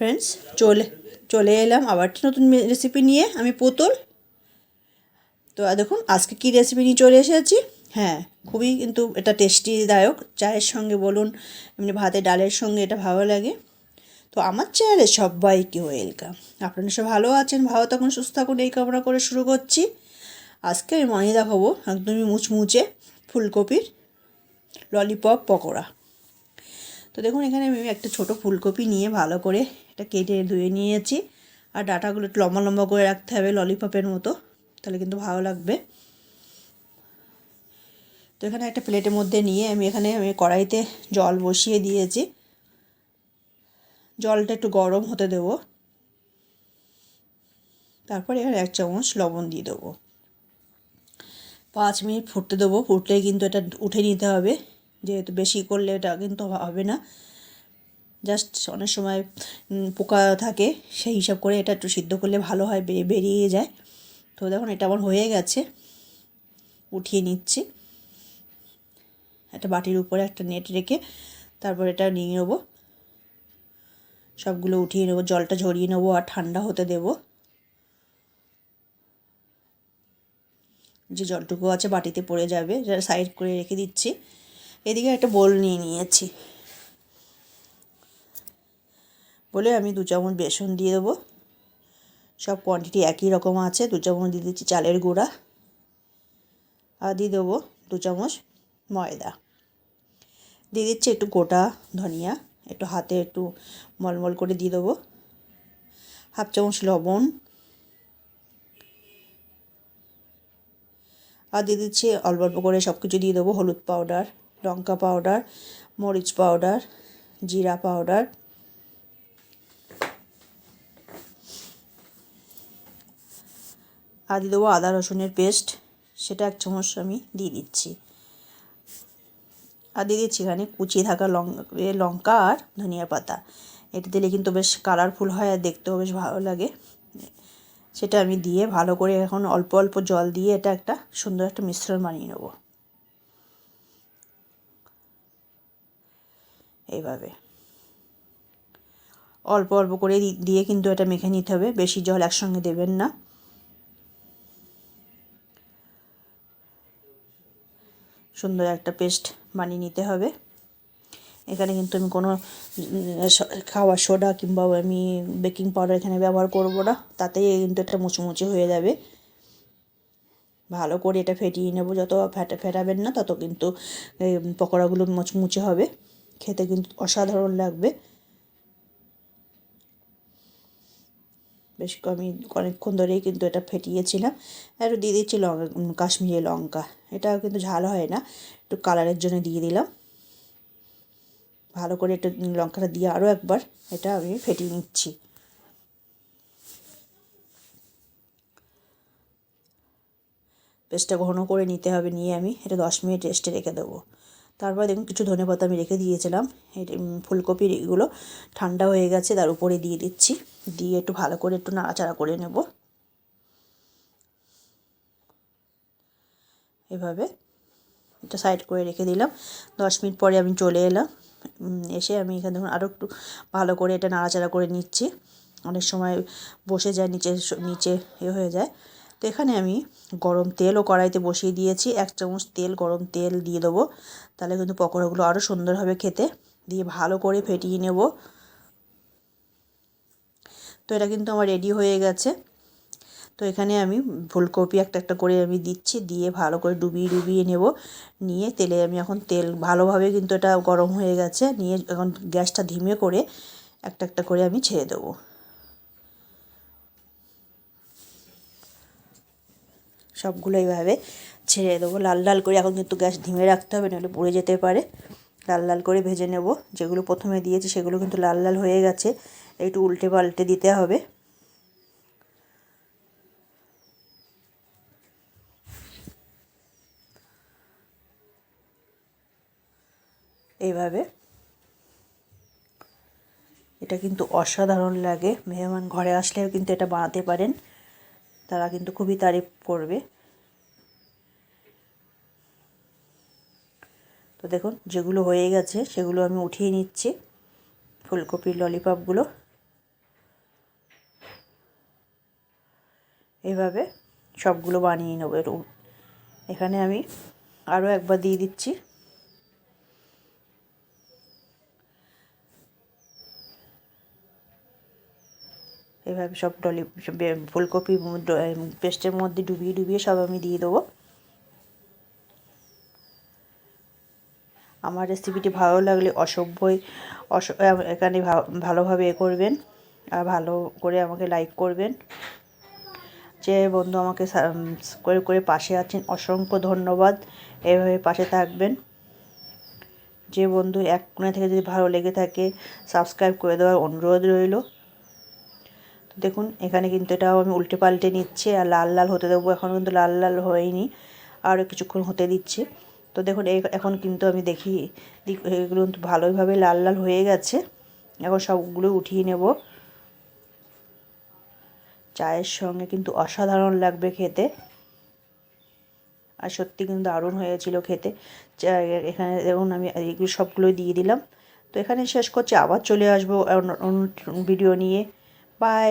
Friends চলে চলে এলাম আবার নতুন রেসিপি নিয়ে। আমি পুতুল। তো দেখুন, আজকে কী রেসিপি নিয়ে চলে এসেছি? হ্যাঁ খুবই কিন্তু এটা টেস্টিদায়ক চায়ের সঙ্গে বলুন, এমনি ভাতে ডালের সঙ্গে এটা ভালো লাগে। তো আমার চ্যানেলে সবাইকে ওয়েলকাম আপনারা সব ভালো আছেন, ভালো তখন সুস্থ থাকুন, এই কামনা করে শুরু করছি। আজকে আমি বানিয়ে দেখাবো একদমই মুচমুচে ফুলকপির ললিপপ পকোড়া। তো দেখুন, এখানে আমি একটা ছোট ফুলকপি নিয়ে ভালো করে এটা কেটে ধুয়ে নিয়েছি। আর ডাটাগুলো একটু লম্বা লম্বা করে রাখতে হবে ললিপপের মতো, তাহলে কিন্তু ভালো লাগবে। তো এখানে একটা প্লেটের মধ্যে নিয়ে আমি এখানে আমি কড়াইতে জল বসিয়ে দিয়েছি। জলটা একটু গরম হতে দেব। তারপর এখানে এক চামচ লবণ দিয়ে দেবো। পাঁচ মিনিট ফুটতে দেবো ফুটলে কিন্তু এটা উঠে নিতে হবে। যেহেতু বেশি করলে এটা কিন্তু হবে না। জাস্ট অনেক সময় পোকা থাকে, সেই হিসাব করে এটা একটু সিদ্ধ করলে ভালো হয় বেরিয়ে যায়। তো দেখুন, এটা আমার হয়ে গেছে। উঠিয়ে নিচ্ছি। একটা বাটির উপরে একটা নেট রেখে তারপর এটা নিয়ে নেব। সবগুলো উঠিয়ে নেব, জলটা ঝরিয়ে নেব আর ঠান্ডা হতে দেবো। যে জলটুকু আছে, বাটিতে পড়ে যাবে সেটা সাইড করে রেখে দিচ্ছি। এদিকে একটা বোল নিয়ে নিয়েছি। বলে আমি দু চামচ বেসন দিয়ে দেবো। সব কোয়ান্টিটি একই রকম আছে। দু চামচ দিয়ে দিচ্ছি চালের গুঁড়া। আর দিয়ে দেবো দু চামচ ময়দা। দিয়ে দিচ্ছি একটু গোটা ধনিয়া। একটু হাতে একটু মলমল করে দিয়ে দেবো। হাফ চামচ লবণ। আর দিয়ে দিচ্ছি অল্প অল্প করে সব কিছু দিয়ে দেবো। হলুদ পাউডার লঙ্কা পাউডার মরিচ পাউডার জিরা পাউডার আর দিয়ে দেবো আদা, রসুনের পেস্ট, সেটা এক চামচ আমি দিয়ে দিচ্ছি। আর দিয়ে দিচ্ছি এখানে কুচিয়ে থাকা লঙ্কা আর ধনিয়া পাতা। এটা দিলে কিন্তু বেশ কালারফুল হয় আর দেখতেও বেশ ভালো লাগে। সেটা আমি দিয়ে ভালো করে এখন অল্প অল্প জল দিয়ে এটা একটা সুন্দর একটা মিশ্রণ বানিয়ে নেব। এইভাবে। অল্প অল্প করে দিয়ে কিন্তু এটা মেখে নিতে হবে। বেশি জল একসঙ্গে দেবেন না। সুন্দর একটা পেস্ট বানিয়ে নিতে হবে। এখানে কিন্তু আমি কোনো খাওয়া সোডা কিংবা আমি বেকিং পাউডার এখানে ব্যবহার করব না। তাতেই কিন্তু এটা মুচুমুচি হয়ে যাবে। ভালো করে এটা ফেটিয়ে নেব। যত ফেটা, ফেটাবেন না, তত কিন্তু পকোড়াগুলো মুচমুচে হবে। খেতে কিন্তু অসাধারণ লাগবে। বেশ আমি অনেকক্ষণ ধরেই কিন্তু এটা ফেটিয়েছিলাম। একটু দিয়ে দিচ্ছি লঙ্কা কাশ্মীরি লঙ্কা। এটা কিন্তু ঝাল হয় না। একটু কালারের জন্য দিয়ে দিলাম। ভালো করে একটু লঙ্কাটা দিয়ে আরও একবার এটা আমি ফেটিয়ে নিচ্ছি। পেস্টটা ঘন করে নিতে হবে, নিয়ে আমি এটা দশ মিনিট রেস্টে রেখে দেবো। তারপর দেখুন কিছু ধনে পাতা আমি রেখে দিয়েছিলাম। ফুলকপির এগুলো ঠান্ডা হয়ে গেছে, তার উপরে দিয়ে দিচ্ছি। দিয়ে একটু ভালো করে একটু নাড়াচাড়া করে নেব। এভাবে এটা সাইড করে রেখে দিলাম। দশ মিনিট পরে আমি চলে এলাম। এসে আমি এখানে দেখুন আরও একটু ভালো করে এটা নাড়াচাড়া করে নিচ্ছি। অনেক সময় বসে যায়, নিচে নিচে এ হয়ে যায়। তো এখানে আমি গরম তেলও কড়াইতে বসিয়ে দিয়েছি। এক চামচ তেল, গরম তেল দিয়ে দেবো। তাহলে কিন্তু পকোড়াগুলো আরও সুন্দর হবে খেতে। দিয়ে ভালো করে ফেটিয়ে নেব। তো এটা কিন্তু আমার রেডি হয়ে গেছে। তো এখানে আমি ফুলকপি একটা একটা করে আমি দিচ্ছি। দিয়ে ভালো করে ডুবিয়ে ডুবিয়ে নেব। নিয়ে তেলে আমি এখন তেল ভালোভাবে কিন্তু এটা গরম হয়ে গেছে। নিয়ে এখন গ্যাসটা ধিমে করে একটা একটা করে আমি ছেড়ে দেবো। সবগুলো এইভাবে ছেড়ে দেবো। লাল লাল করে এখন কিন্তু গ্যাস ধিমে রাখতে হবে, নাহলে পড়ে যেতে পারে। লাল লাল করে ভেজে নেব। যেগুলো প্রথমে দিয়েছি সেগুলো কিন্তু লাল লাল হয়ে গেছে। একটু উল্টে পাল্টে দিতে হবে। এইভাবে। এটা কিন্তু অসাধারণ লাগে। মেহমান ঘরে আসলেও কিন্তু এটা বানাতে পারেন। তারা কিন্তু খুবই তারিফ করবে। তো দেখুন, যেগুলো হয়ে গেছে, সেগুলো আমি উঠিয়ে নিচ্ছি, ফুলকপির ললিপপগুলো। এভাবে সবগুলো বানিয়ে নেব। এখানে আমি আরও একবার দিয়ে দিচ্ছি। এভাবে সব ডলি ফুলকপি পেস্টের মধ্যে ডুবিয়ে ডুবিয়ে সব আমি দিয়ে দেবো। আমার রেসিপিটি ভালো লাগলে অসভ্যই, অস, এখানে ভালোভাবে এ করবেন, আর ভালো করে আমাকে লাইক করবেন। যে বন্ধু আমাকে করে করে পাশে আছেন, অসংখ্য ধন্যবাদ। এভাবে পাশে থাকবেন। যে বন্ধু এক কোণে থেকে যদি ভালো লেগে থাকে সাবস্ক্রাইব করে দেওয়ার অনুরোধ রইল। দেখুন, এখানে কিন্তু এটাও আমি উল্টে পাল্টে নিচ্ছি আর লাল লাল হতে দেবো। এখন কিন্তু লাল লাল হয়নি, আরও কিছুক্ষণ হতে দিচ্ছি। তো দেখুন এখন কিন্তু আমি দেখি এগুলো কিন্তু ভালোভাবে লাল লাল হয়ে গেছে। এখন সবগুলো উঠিয়ে নেব। চায়ের সঙ্গে কিন্তু অসাধারণ লাগবে খেতে। আর সত্যি কিন্তু দারুণ হয়েছিল খেতে। এখানে দেখুন, আমি এগুলো সবগুলো দিয়ে দিলাম। তো এখানে শেষ করছি। আবার চলে আসব অন্য ভিডিও নিয়ে। বাই।